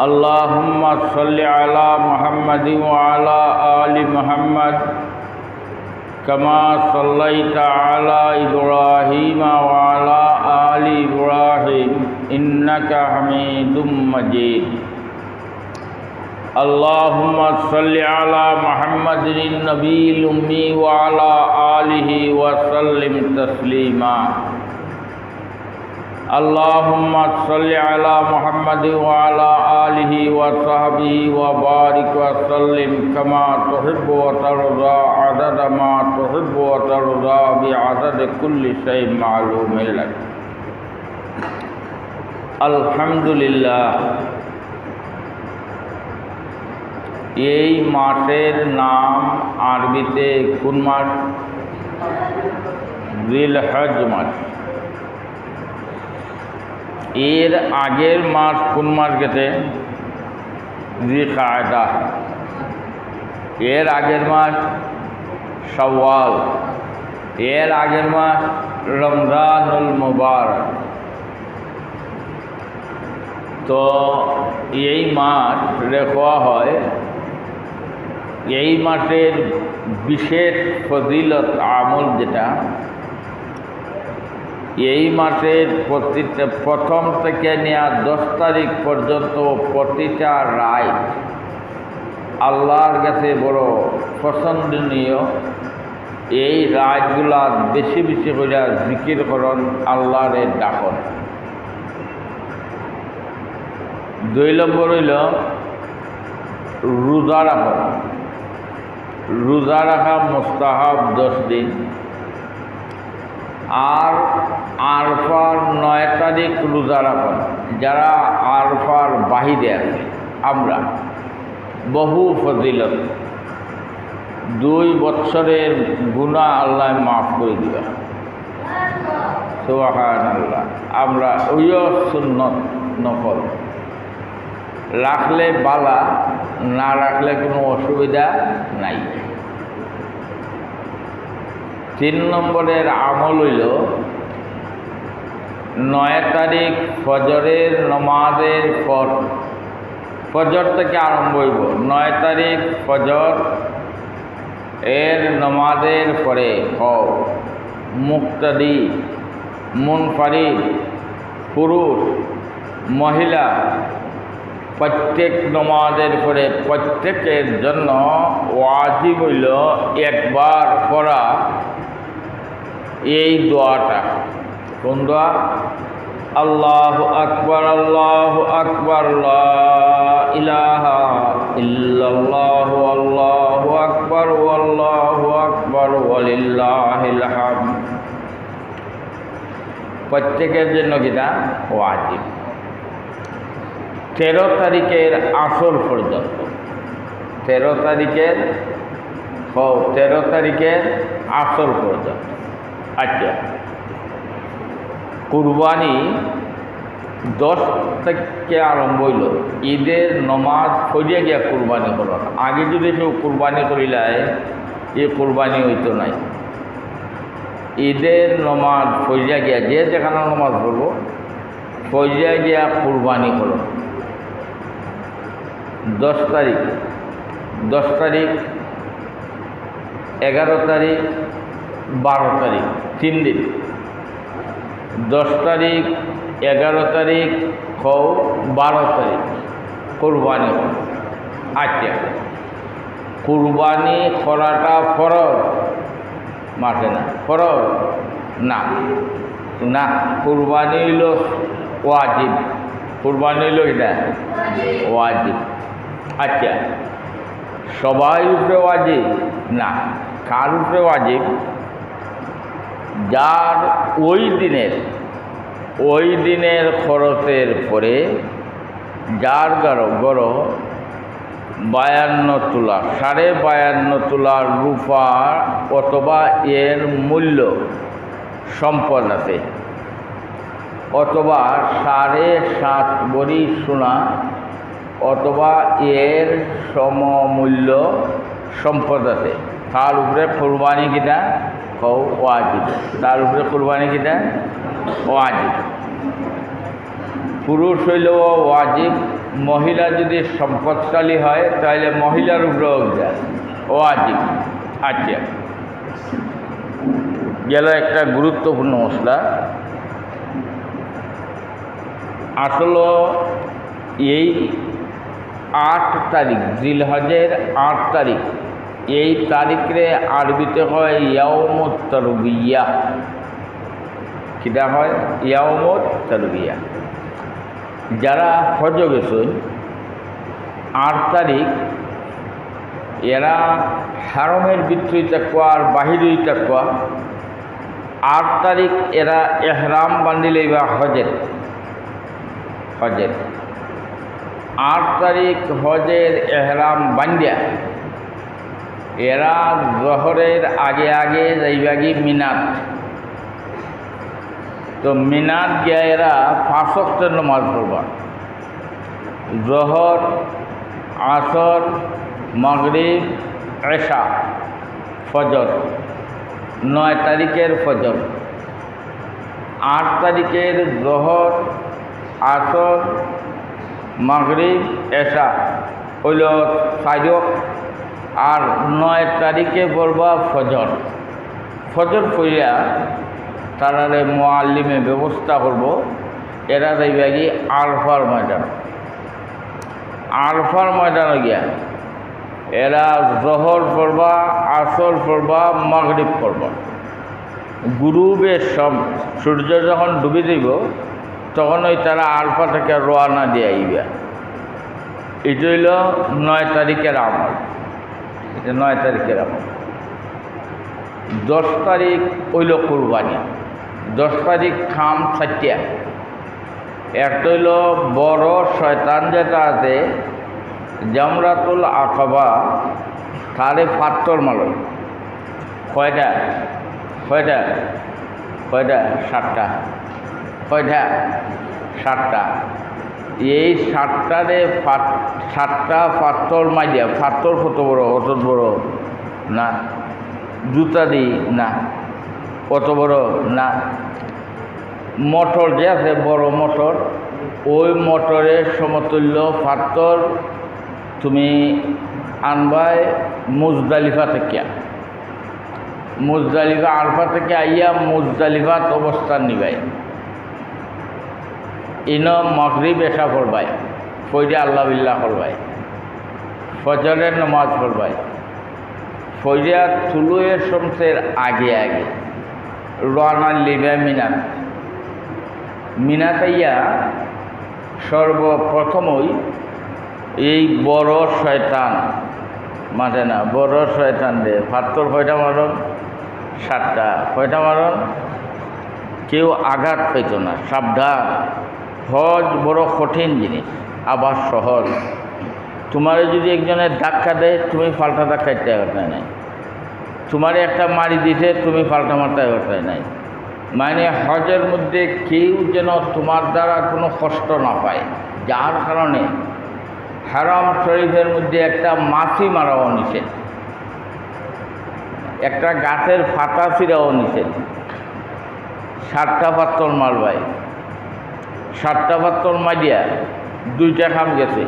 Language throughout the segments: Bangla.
اللهم صل على محمد وعلى آل محمد كما صليت على إبراهيم وعلى آل إبراهيم إنك حميد مجيد. اللهم صل على محمد النبي الأمي وعلى آله وسلم تسليما. اللهم صل على محمد وعلى آله وصحبه وبارك وسلم كما تحب وترضى عدد ما تحب وترضى بعدد كل شيء معلوم لك الحمد لله এই মাসের নাম আরবিতে কোন মাস জিলহজ মাস এর আগের মাস কোন মাস গেছে জিকায়দা এর আগের মাস সওয়াল এর আগের মাস রমজানুল মুবারক। তো এই মাস রেখা হয়, এই মাসের বিশেষ ফজিলত আমল যেটা এই মাসের প্রতিটা প্রথম থেকে নেওয়া দশ তারিখ পর্যন্ত প্রতিটা রায় আল্লাহর কাছে বড় পছন্দনীয়। এই রায়গুলা বেশি বেশি করে জিকির করন, আল্লাহর ডাকন। দুই নম্বর হইল, রোজা রাখা রোজা রাখা মোস্তাহাব দশ দিন। আর আরফার নয় তারিখ রোজা রাখা যারা আরফার বাহিরে আছে, আমরা বহু ফজিলত, দুই বৎসরের গুণা আল্লাহ মাফ করে দিবা। সোহান আল্লাহ আমরা ওইও সুন্নত নকল রাখলে বালা, না রাখলে কোনো অসুবিধা নাই। তিন নম্বরের আমল হইল নয় তারিখ ফজরের নমাজের পর। ফজর থেকে আরম্ভ হইব। নয় তারিখ ফজর এর নমাজের পরে হও মুক্তাদি মুনফারিদ পুরুষ, মহিলা, প্রত্যেক নমাজের পরে প্রত্যেকের জন্য ওয়াজিব হইল একবার করা এই দোয়াটা। কোন দোয়া? আল্লাহ আকবর আল্লাহ আকবর ইলাহা ইল্লাল্লাহ, আল্লাহু আকবর আল্লাহু আকবর, ওয়ালিল্লাহিল প্রত্যেকের জন্য কিনা ওয়াজিব। তেরো তারিখের আসর পর্যন্ত। তেরো তারিখের তেরো তারিখের আসর পর্যন্ত। আচ্ছা। কুরবানি দশ থেকে আরম্ভ হইল। ঈদের নমাজ ফরিয়া গিয়া কুরবানি করো। আগে যদি কেউ কুরবানি করিলায়, এ কুরবানি হইতো নাই। ঈদের নমাজ ফরিয়া গিয়া, যে যেখানে নমাজ পড়ব, ফরিয়া গিয়া কুরবানি করো। দশ তারিখ। দশ তারিখ, এগারো তারিখ বারো তারিখ, তিন দিন। দশ তারিখ, এগারো তারিখ হও বারো তারিখ, কুরবানি। আচ্ছা কুরবানি করাটা ফরজ? মাঠে না। ফরজ? না। না, কুরবানি হইল ওয়াজিব। কুরবানি হইল এটা? ওয়াজিব। আচ্ছা সবাই উপরে ওয়াজিব? না। কার উপরে ওয়াজিব? যার ওই দিনের ওই দিনের খরচের পরে যার গারো গড় বায়ান্ন তোলা, সাড়ে বায়ান্ন তোলার রূপা অথবা এর মূল্য সম্পদ আছে। অথবা সাড়ে সাত বড়ি সোনা অথবা এর সমমূল্য সম্পদ আছে। তার উপরে কোরবানি কিনা? কও, ওয়াজিব। তার উপরে কোরবানি কিনা ওয়াজিব। পুরুষ হইলেও ওয়াজিব, মহিলা যদি সম্পদশালী হয়, তাহলে মহিলার উপরেও যায় ওয়াজিব। আচ্ছা। গেল একটা গুরুত্বপূর্ণ মশলা। আসলে এই আট তারিখ, জিলহজের আট তারিখ। এই তারিখে আরবিতে হয় ইয়াউমত তরবিয়া কিটা হয়? ইয়াউমত তরবিয়া যারা হজ গেছেন, আট তারিখ, এরা হারমের ভিতরেই থাকুয়া আর বাহিরেই আট তারিখ এরা এহরাম বান্ধিলে বা হজের। হজের। আট তারিখ হজের এহরাম বান্ধিয়া। এরা জহরের আগে আগে যাইবাগি মিনাত। তো মিনাত গিয়া এরা ফাঁসক্তের নমাজ পড়বা জহর, আসর, মগরিব, এশা, ফজর, নয় তারিখের ফজর। আট তারিখের জহর, আসর, মাগরিব, এশা। হইল সাজক আর নয় তারিখে পড়বা ফজর। ফজর পড়িয়া তারারে মোয়াল্লিমে ব্যবস্থা করব। এরা যাইবাগি আলফার ময়দান। আলফার ময়দানে গিয়া এরা জহর পড়বা, আসর পড়বা, মাগরিব পড়বা। গুরুবের সব সূর্য যখন ডুবে দিব তখন ওই তারা আলফা থেকে রোয়ানা দিয়ে আইবা। এটা হইল নয় তারিখের আমল। এটা নয় তারিখের আমল দশ তারিখ হইল কোরবানি, দশ তারিখ খাম ছাটিয়া একটা হইল বড় শয়তান যেটা আছে, জামরাতুল আকাবা, তারে পাত্তর মালন কয়টা? কয়টা? কয়টা? সাতটা। কয়টা? সাতটা। এই সাতটারে সাতটা পাত্তর মাইয়া পাত্তর কত বড়, অত বড়, না। জুতা দিই না। কত বড়, না। মটর যে আছে, বড় মটর, ওই মটরের সমতুল্য পাত্তর তুমি আনবাই মুজদালিফা থেকে। মুজদালিফা আলফা থেকে আইয়া মুজদালিফাত অবস্থান নিবাই। ইন মগরিব এসা পড়বাই ফৈরে আল্লাহ বিল্লাহ করবাই ফজরের নমাজ পড়বাই ফৈরিয়া তুলুয়ের শমসের আগে আগে রানা লিবে মিনাত। মিনাতাইয়া সর্বপ্রথমই এই বড় শয়তান, মাঠে না, বড় শয়তান দে ফাত্তর কয়টা মারণ? সাতটা। কয়টা মারণ? কেউ আঘাত পেত না, সাবধান। হজ বড়, কঠিন জিনিস। আবার সহজ। তোমার যদি একজনের ধাক্কা দেয়, তুমি পাল্টা ধাক্কাইতে অবস্থায় নাই। তোমার একটা মারি দিতে তুমি পাল্টা মারতে অবস্থায় নাই। মানে হজের মধ্যে কেউ যেন তোমার দ্বারা কোনো কষ্ট না পায়। যার কারণে হারাম শরীফের মধ্যে একটা মাছি মারাও নিষেধ। একটা গাছের ফাটা ছিঁড়াও নিষেধ। সাতটা পাত্তর মারবাই সাতটা পাত্তর মারিয়া দুইটা খাম গেছে।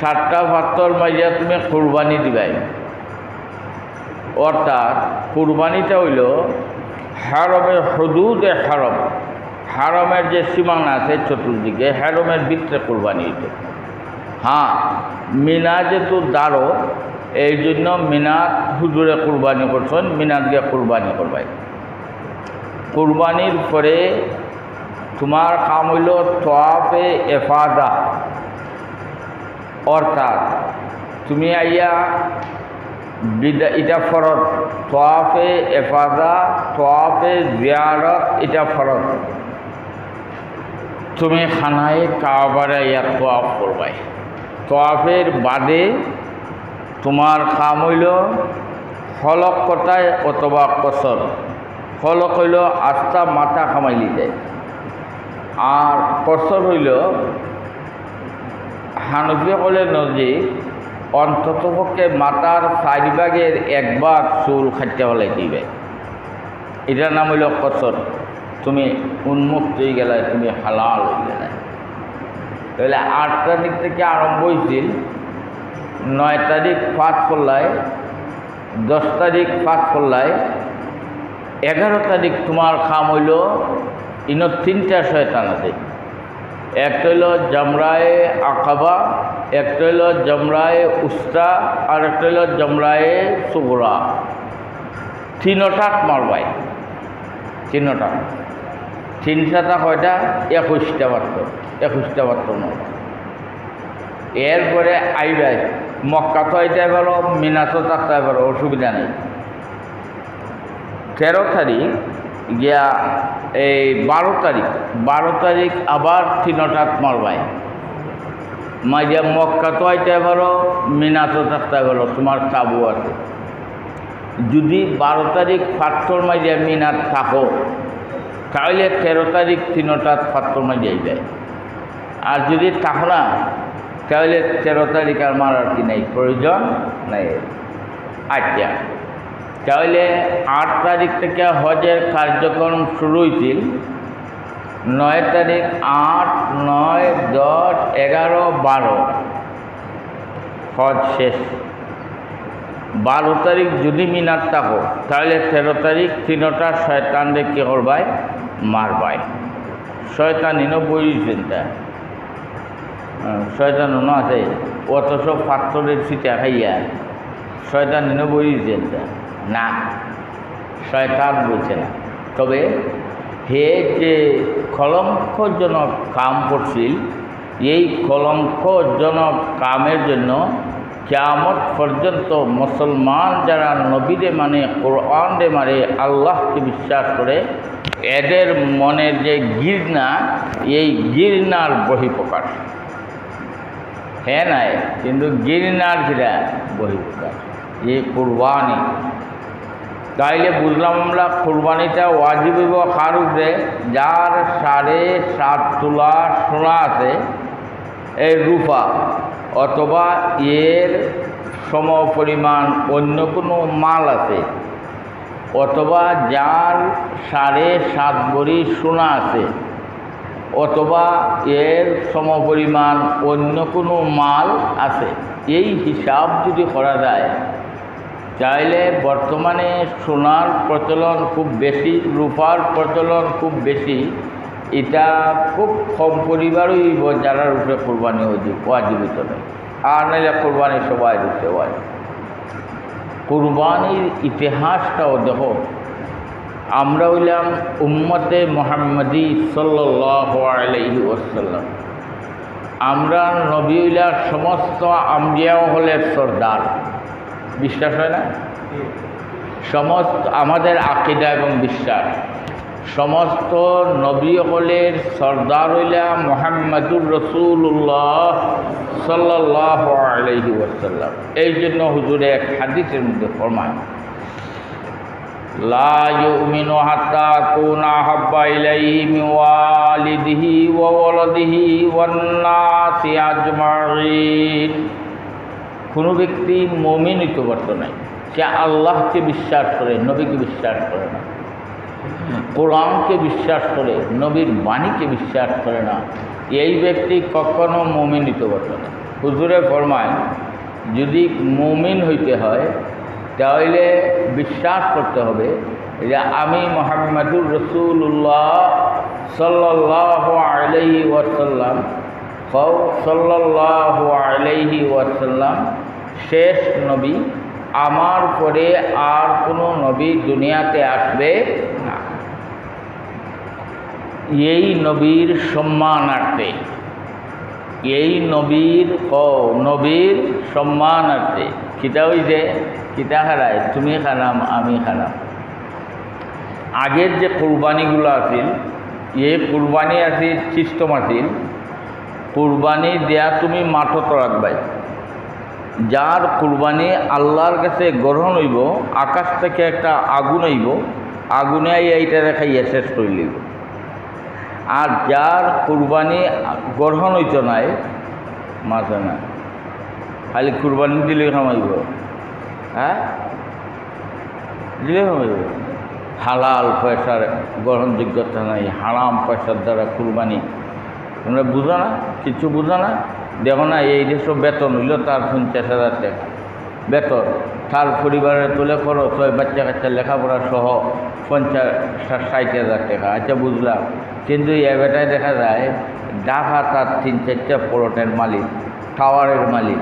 সাতটা পাত্তর মারিয়া তুমি কোরবানি দিবাই। অর্থাৎ কোরবানিটা হইল হারমের হদুদে হারম। হারমের যে সীমানা আছে চতুর্দিকে, হারমের ভিতরে কোরবানি হইতো হ্যাঁ মিনা যেহেতু দাঁড়ো এই জন্য মিনাত হুজুরে কোরবানি করছেন, মিনাত গিয়ে কোরবানি করবাই। কোরবানির পরে তোমার কাম হইল তোয়াফে এফাদা। অর্থাৎ তুমি আইয়া বিদা এটা ফরত তোয়াফে এফাদা, তোয়াফে জিয়ারত, এটা ফরত তুমি খানায় কাবারে ইয়া তোয়াফ করবাই। তোয়াফের বাদে তোমার কাম হইল হলক কটায় অথবা কসর। হলক হইল আস্থা মাথা খামাইলি যায় আর কসর হইল হানফি হলে নদী অন্ততপক্ষে চারিভাগের এক ভাগ চুল খাইতে হলে দিবে এটার নাম হইল কসর তুমি উন্মুক্ত হয়ে গেলে, তুমি হালাল হয়ে গেলে। তাহলে আট তারিখ থেকে আরম্ভ হয়েছিল নয় তারিখ পাঁচ করলায় দশ তারিখ পাঁচ করলায় এগারো তারিখ তোমার খাম হইল ইন তিনটা শয়তান আছে। একটা হইল জমরায় আকাবা, একটা হইল জমরায় উস্তা, আর একটা হইল জমরায় সুগরা তিনটাত মারবাই তিনটা। তিনটাটা কয়টা? একুশটা মাত্র। একুশটা মাত্র মারবা এরপরে আইবাই মক্কা তো আইতে পারো মিনাতো থাকতে পারো অসুবিধা নেই। তেরো তারিখ গিয়া এই বারো তারিখ বারো তারিখ আবার তিনটাত মারবাই। মাইয়া মক্কা তো আইতে পারো মিনাতো থাকতে পারো তোমার তাবু আছে। যদি বারো তারিখ ফাত্তর মাইয়া মিনাত থাকো, তাহলে তেরো তারিখ তিনটাত ফাত্তর মাইয়াই যায় আর যদি থাকো না, তাহলে তেরো তারিখ আর মারার কি নাই, প্রয়োজন নেই। আচ্ছা। তাহলে আট তারিখ থেকে হজের কার্যক্রম শুরু হয়েছিল নয় তারিখ আট, নয়, দশ, এগারো, বারো। হজ শেষ। বারো তারিখ যদি মিনার থাকো, তাহলে তেরো তারিখ তিনটা শয়তানরে কী করবাই? মারবাই। শয়তান ইনো বইছেন তা শয়তান আছে। অথচ পাত্রের সিটা খাইয়া। শয়তান ইনো বইছেন তা না, শয়তান বলছে না। তবে হে যে কলঙ্কজনক কাম করছিল, এই কলঙ্কজনক কামের জন্য কেয়ামত পর্যন্ত মুসলমান যারা নবীরে মানে কোরআনে মানে আল্লাহকে বিশ্বাস করে, এদের মনের যে গির্না এই গির্নার বহিপ্রকাশ। হ্যাঁ নাই? কিন্তু গির্নার ঘিরা বহিপ্রকাশ। এই কুরবানি তাইলে বুঝলাম আমরা কুরবানিটা ওয়াজিব কার উপরে যার সাড়ে সাত তোলা সোনা আছে, এই রূপা অথবা এর সম পরিমাণ অন্য কোনো মাল আছে, অথবা যার সাড়ে সাত ভরি সোনা আছে, অথবা এর সমপরিমাণ অন্য কোনো মাল আছে। এই হিসাব যদি করা যায় চাইলে বর্তমানে সোনার প্রচলন খুব বেশি, রূপার প্রচলন খুব বেশি। এটা খুব কম পরিবারই যারা রূপে কোরবানি ওয়াজিবিত নেই আর নাইলে কোরবানি সবাই দিতে হয় কোরবানির ইতিহাসটাও দেখো, আমরা হইলাম উম্মতে মোহাম্মদী সাল্লাহ ওসাল্লাম আমরা নবী হইলার সমস্ত আমজিয়াও হলের সর্দার। বিশ্বাস হয় না? সমস্ত, আমাদের আকিদা এবং বিশ্বাস। সমস্ত নবী হলের সর্দার হইলা মোহাম্মদুর রসুল্লাহ সাল্লাহ আলহি ওসাল্লাম এই জন্য হুজুরে এক হাদিসের মধ্যে ফরমান লা ইউমিনু হাত্তা কুনা হাব্বা ইলাইহি ওয়ালিদিহি ওয়া ওয়ালাদিহি কোনো ব্যক্তি মমিন পারত নাই। সে আল্লাহকে বিশ্বাস করে, নবীকে বিশ্বাস করে না। কোরআনকে বিশ্বাস করে, নবীর বাণীকে বিশ্বাস করে না। এই ব্যক্তি কখনো মমিন হইতে পারত না। হুজুরে ফরমায়, যদি মমিন হইতে হয়, তাহলে বিশ্বাস করতে হবে যে আমি মোহাম্মদুর রসুল্লাহ সাল্লাহ আলহি ওয়াসাল্লাম সাল্লাহ আলহি ওয়াসাল্লাম শেষ নবী, আমার পরে আর কোনো নবী দুনিয়াতে আসবে না। এই নবীর সম্মানার্থে এই নবীর ও নবীর সম্মানার্থে কিতা হইছে? কিতা খারায় তুমি খারাম আমি খারাম আগের যে কোরবানিগুলো আছিল, এই কোরবানি আছিল সিস্টেম আছিল কোরবানি দেয়া তুমি মাঠত রাখবাই। যার কোরবানি আল্লাহর কাছে গ্রহণ হইব, আকাশ থেকে একটা আগুন হইব, আগুনে এইটা দেখাইয়া শেষ করে লইব। আর যার কোরবানি গ্রহণ হইত নাই মাথা না। খালি কোরবানি দিলে খামাইব হ্যাঁ? দিলে খামাইব হালাল পয়সার গ্রহণযোগ্যতা নাই, হারাম পয়সার দ্বারা কুরবানি। তোমরা বুঝো না? কিছু বুঝো না? দেখো না, এই দেশও বেতন হইল তার পঞ্চাশ হাজার টাকা। বেতন, তার পরিবারের তুলে খরচ হয় বাচ্চা কাচ্চা লেখাপড়া সহ পঞ্চাশ ষাট হাজার টাকা। আচ্ছা বুঝলাম। কিন্তু এ বেটায় দেখা যায় ঢাকা তার তিন চারটা প্লটের মালিক, টাওয়ারের মালিক।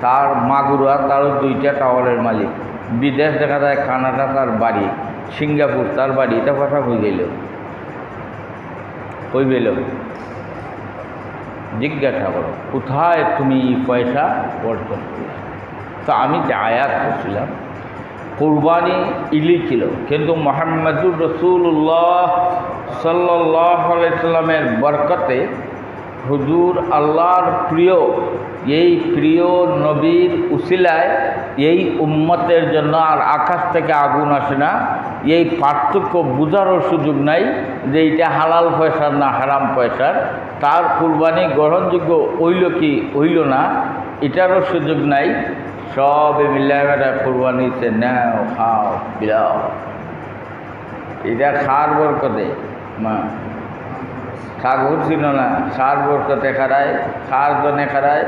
তার মাগুরা, তারও দুইটা টাওয়ারের মালিক। বিদেশ দেখা যায় কানাডা তার বাড়ি, সিঙ্গাপুর তার বাড়ি, এটা কথা হয়ে গেল? হয়ে গেল? জিজ্ঞাসা করো, কোথায় তুমি এই পয়সা অর্জন করলে তো আমি যে আয়াত করছিলাম, কোরবানি ইলি ছিল, কিন্তু মোহাম্মদুর রসুল্লাহ সাল্লাহ সাল্লামের বরকতে হুজুর আল্লাহর প্রিয়, এই প্রিয় নবীর উসিলায় এই উম্মতের জন্য আর আকাশ থেকে আগুন আসে না এই পার্থক্য বোঝারও সুযোগ নাই যে এইটা হালাল পয়সার না হারাম পয়সার। তার কুরবানি গ্রহণযোগ্য হইল কি হইল না, এটারও সুযোগ নাই। সব মিলামেটা কুরবানিতে নেও, খাও, বিলাও। এটা খার বরকতে, মা। খাগর ছিল না খার বরকতে খারায় খার জনে খারায়